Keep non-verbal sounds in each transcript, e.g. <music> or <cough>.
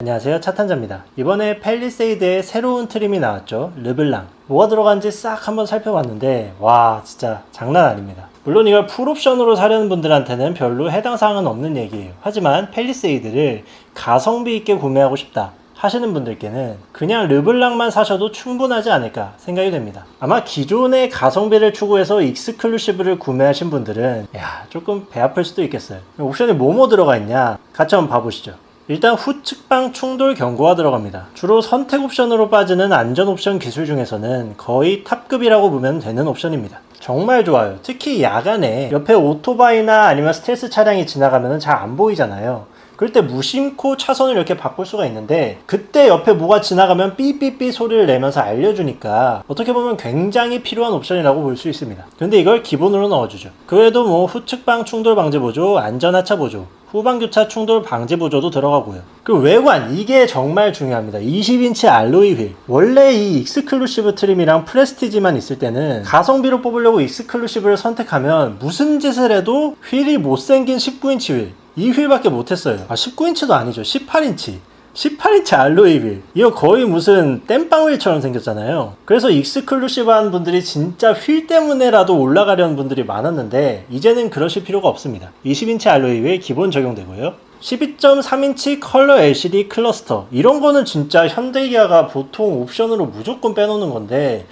안녕하세요 차탄자입니다 이번에 펠리세이드에 새로운 트림이 나왔죠 르블랑 뭐가 들어간지 싹 한번 살펴봤는데 와 진짜 장난 아닙니다 물론 이걸 풀옵션으로 사려는 분들한테는 별로 해당 사항은 없는 얘기예요 하지만 펠리세이드를 가성비 있게 구매하고 싶다 하시는 분들께는 그냥 르블랑만 사셔도 충분하지 않을까 생각이 됩니다. 아마 기존의 가성비를 추구해서 익스클루시브를 구매하신 분들은 야 조금 배 아플 수도 있겠어요. 옵션에 뭐뭐 들어가 있냐 같이 한번 봐보시죠. 일단 후측방 충돌 경고가 들어갑니다. 주로 선택 옵션으로 빠지는 안전 옵션 기술 중에서는 거의 탑급이라고 보면 되는 옵션입니다. 정말 좋아요. 특히 야간에 옆에 오토바이나 아니면 스텔스 차량이 지나가면 잘 안 보이잖아요. 그럴 때 무심코 차선을 이렇게 바꿀 수가 있는데 그때 옆에 뭐가 지나가면 삐삐삐 소리를 내면서 알려주니까 어떻게 보면 굉장히 필요한 옵션이라고 볼 수 있습니다. 근데 이걸 기본으로 넣어주죠. 그 외에도 뭐 후측방 충돌 방지 보조, 안전 하차 보조, 후방 교차 충돌 방지 보조도 들어가고요. 그리고 외관 이게 정말 중요합니다. 20인치 알로이 휠. 원래 이 익스클루시브 트림이랑 프레스티지만 있을 때는 가성비로 뽑으려고 익스클루시브를 선택하면 무슨 짓을 해도 휠이 못생긴 19인치 휠. 이 휠밖에 못했어요. 아 19인치도 아니죠. 18인치. 18인치 알로이 휠. 이거 거의 무슨 땜빵 휠처럼 생겼잖아요. 그래서 익스클루시브한 분들이 진짜 휠 때문에라도 올라가려는 분들이 많았는데 이제는 그러실 필요가 없습니다. 20인치 알로이 휠 기본 적용되고요. 12.3인치 컬러 LCD 클러스터. 이런 거는 진짜 현대기아가 보통 옵션으로 무조건 빼놓는 건데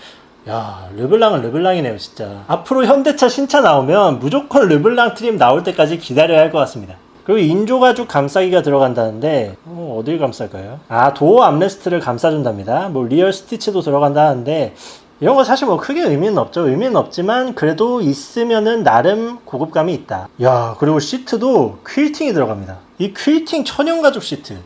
야, 르블랑은 르블랑이네요, 진짜. 앞으로 현대차 신차 나오면 무조건 르블랑 트림 나올 때까지 기다려야 할 것 같습니다. 그리고 인조가죽 감싸기가 들어간다는데 어, 어딜 감쌀까요? 아 도어 암레스트를 감싸준답니다. 뭐 리얼 스티치도 들어간다 하는데 이런 거 사실 뭐 크게 의미는 없죠. 의미는 없지만 그래도 있으면은 나름 고급감이 있다. 야 그리고 시트도 퀼팅이 들어갑니다. 이 퀼팅 천연 가죽 시트.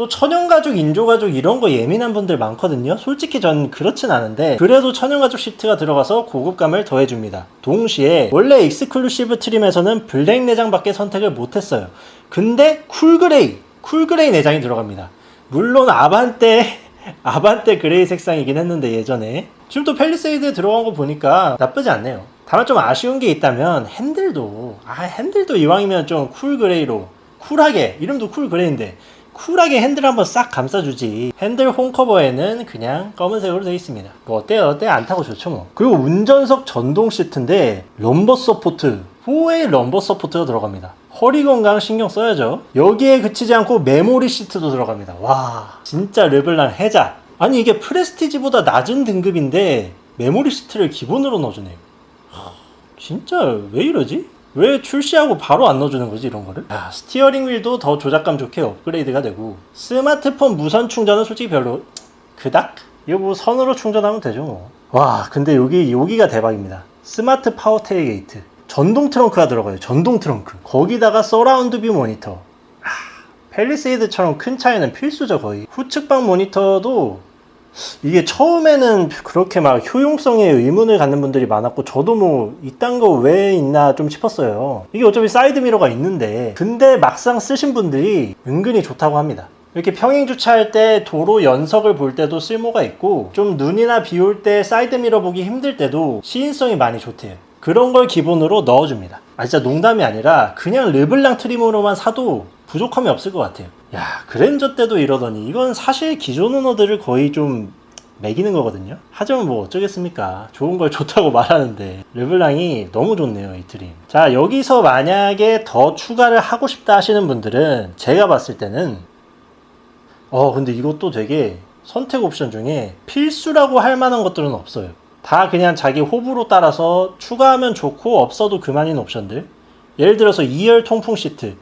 또 천연가죽, 인조가죽 이런 거 예민한 분들 많거든요. 솔직히 전 그렇진 않은데 그래도 천연가죽 시트가 들어가서 고급감을 더해줍니다. 동시에 원래 익스클루시브 트림에서는 블랙 내장밖에 선택을 못했어요. 근데 쿨그레이, 쿨그레이 내장이 들어갑니다. 물론 아반떼 <laughs> 아반떼 그레이 색상이긴 했는데 예전에 지금 또 펠리세이드에 들어간 거 보니까 나쁘지 않네요. 다만 좀 아쉬운 게 있다면 핸들도 아 핸들도 이왕이면 좀 쿨 그레이로 쿨하게 이름도 쿨 그레이인데 쿨하게 핸들 한번 싹 감싸주지. 핸들 홈커버에는 그냥 검은색으로 되어 있습니다. 뭐 어때요? 어때요? 안 타고 좋죠 뭐. 그리고 운전석 전동 시트인데 럼버 서포트 4웨이 럼버 서포트가 들어갑니다. 허리 건강 신경 써야죠. 여기에 그치지 않고 메모리 시트도 들어갑니다. 와 진짜 르블랑 해자. 아니 이게 프레스티지보다 낮은 등급인데 메모리 시트를 기본으로 넣어주네요. 하, 진짜 왜 이러지? 왜 출시하고 바로 안 넣어주는 거지 이런 거를? 아, 스티어링 휠도 더 조작감 좋게 업그레이드가 되고 스마트폰 무선 충전은 솔직히 별로 그닥? 이거 뭐 선으로 충전하면 되죠 뭐. 와 근데 여기 여기가 대박입니다. 스마트 파워 테일 게이트 전동 트렁크가 들어가요. 전동 트렁크 거기다가 서라운드 뷰 모니터 아, 펠리세이드처럼 큰 차에는 필수죠 거의 후측방 모니터도 이게 처음에는 그렇게 막 효용성에 의문을 갖는 분들이 많았고 저도 뭐 이딴 거 왜 있나 좀 싶었어요. 이게 어차피 사이드 미러가 있는데 근데 막상 쓰신 분들이 은근히 좋다고 합니다. 이렇게 평행 주차할 때 도로 연석을 볼 때도 쓸모가 있고 좀 눈이나 비 올 때 사이드 미러 보기 힘들 때도 시인성이 많이 좋대요. 그런 걸 기본으로 넣어줍니다. 아 진짜 농담이 아니라 그냥 르블랑 트림으로만 사도 부족함이 없을 것 같아요. 야, 그랜저 때도 이러더니 이건 사실 기존 오너들을 거의 좀 매기는 거거든요. 하지만 뭐 어쩌겠습니까. 좋은 걸 <laughs> 좋다고 말하는데 르블랑이 너무 좋네요, 이 트림. 자, 여기서 만약에 더 추가를 하고 싶다 하시는 분들은 제가 봤을 때는 어, 근데 이것도 되게 선택 옵션 중에 필수라고 할 만한 것들은 없어요. 다 그냥 자기 호불호 따라서 추가하면 좋고 없어도 그만인 옵션들. 예를 들어서 2열 통풍 시트.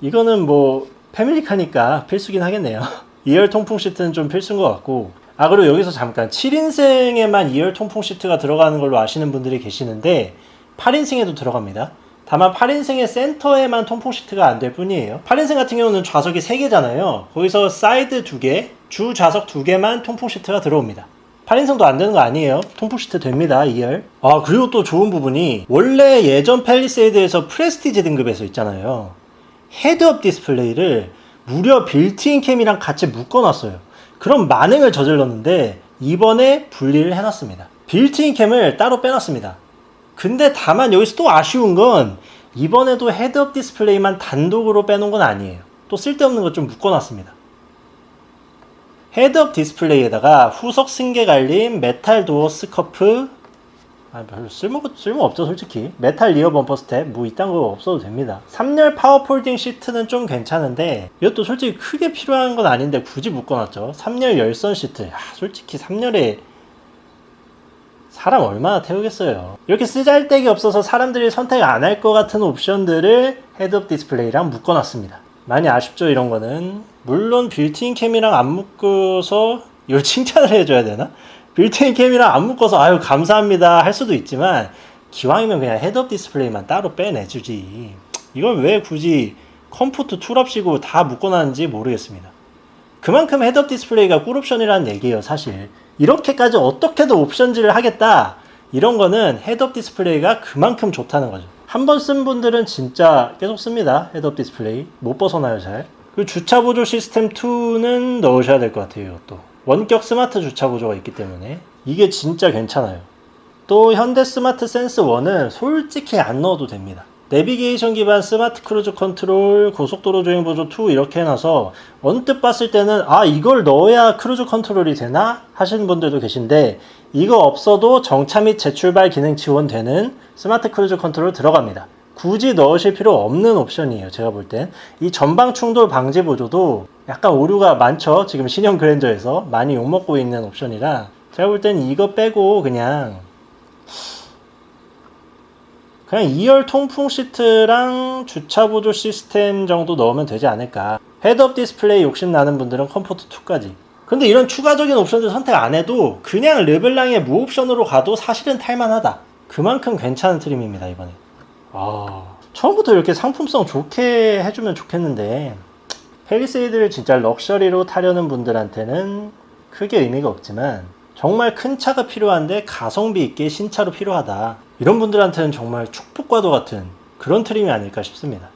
이거는 뭐 패밀리카니까 필수긴 하겠네요. <laughs> 2열 통풍 시트는 좀 필수인 것 같고 아 그리고 여기서 잠깐 7인승에만 2열 통풍 시트가 들어가는 걸로 아시는 분들이 계시는데 8인승에도 들어갑니다. 다만 8인승의 센터에만 통풍 시트가 안 될 뿐이에요. 8인승 같은 경우는 좌석이 3개잖아요. 거기서 사이드 2개, 주 좌석 2개만 통풍 시트가 들어옵니다. 8인승도 안 되는 거 아니에요. 통풍 시트 됩니다. 2열. 아 그리고 또 좋은 부분이 원래 예전 펠리세이드에서 프레스티지 등급에서 있잖아요. 헤드업 디스플레이를 무려 빌트인 캠이랑 같이 묶어놨어요. 그럼 만행을 저질렀는데 이번에 분리를 해놨습니다. 빌트인 캠을 따로 빼놨습니다. 근데 다만 여기서 또 아쉬운 건 이번에도 헤드업 디스플레이만 단독으로 빼놓은 건 아니에요. 또 쓸데없는 거좀 묶어놨습니다. 헤드업 디스플레이에다가 후석 승계 갈림 메탈 도어 스커프 아 별로 쓸모 쓸모 없죠 솔직히. 메탈 리어 범퍼 스텝 뭐 이딴 거 없어도 됩니다. 3열 파워 폴딩 시트는 좀 괜찮은데 이것도 솔직히 크게 필요한 건 아닌데 굳이 묶어놨죠. 3열 열선 시트. 야, 솔직히 3열에 사람 얼마나 태우겠어요. 이렇게 쓰잘데기 없어서 사람들이 선택 안 할 것 같은 옵션들을 헤드업 디스플레이랑 묶어놨습니다. 많이 아쉽죠 이런 거는. 물론 빌트인 캠이랑 안 묶어서 이걸 <laughs> 칭찬을 해줘야 되나? 빌트인 캠이랑 안 묶어서 아유 감사합니다 할 수도 있지만 기왕이면 그냥 헤드업 디스플레이만 따로 빼내주지. 이걸 왜 굳이 컴포트 툴업식으로 다 묶어놨는지 모르겠습니다. 그만큼 헤드업 디스플레이가 꿀옵션이라는 얘기예요 사실. 이렇게까지 어떻게든 옵션질을 하겠다. 이런 거는 헤드업 디스플레이가 그만큼 좋다는 거죠. 한 번 쓴 분들은 진짜 계속 씁니다 헤드업 디스플레이 못 벗어나요 잘. 그 주차 보조 시스템 2는 넣으셔야 될 것 같아요 또 원격 스마트 주차 보조가 있기 때문에 이게 진짜 괜찮아요 또 현대 스마트 센스 1은 솔직히 안 넣어도 됩니다. 내비게이션 기반 스마트 크루즈 컨트롤, 고속도로 주행 보조 2 이렇게 해놔서 언뜻 봤을 때는 아 이걸 넣어야 크루즈 컨트롤이 되나 하시는 분들도 계신데 이거 없어도 정차 및 재출발 기능 지원되는 스마트 크루즈 컨트롤 들어갑니다. 굳이 넣으실 필요 없는 옵션이에요. 제가 볼 땐. 이 전방 충돌 방지 보조도 약간 오류가 많죠. 지금 신형 그랜저에서 많이 욕먹고 있는 옵션이라 제가 볼 땐 이거 빼고 그냥 그냥 2열 통풍 시트랑 주차 보조 시스템 정도 넣으면 되지 않을까. 헤드업 디스플레이 욕심 나는 분들은 컴포트 2까지. 근데 이런 추가적인 옵션들 선택 안 해도 그냥 르블랑의 무옵션으로 가도 사실은 탈만하다. 그만큼 괜찮은 트림입니다, 이번에. 아, 처음부터 이렇게 상품성 좋게 해주면 좋겠는데, 펠리세이드를 진짜 럭셔리로 타려는 분들한테는 크게 의미가 없지만, 정말 큰 차가 필요한데 가성비 있게 신차로 필요하다. 이런 분들한테는 정말 축복과도 같은 그런 트림이 아닐까 싶습니다.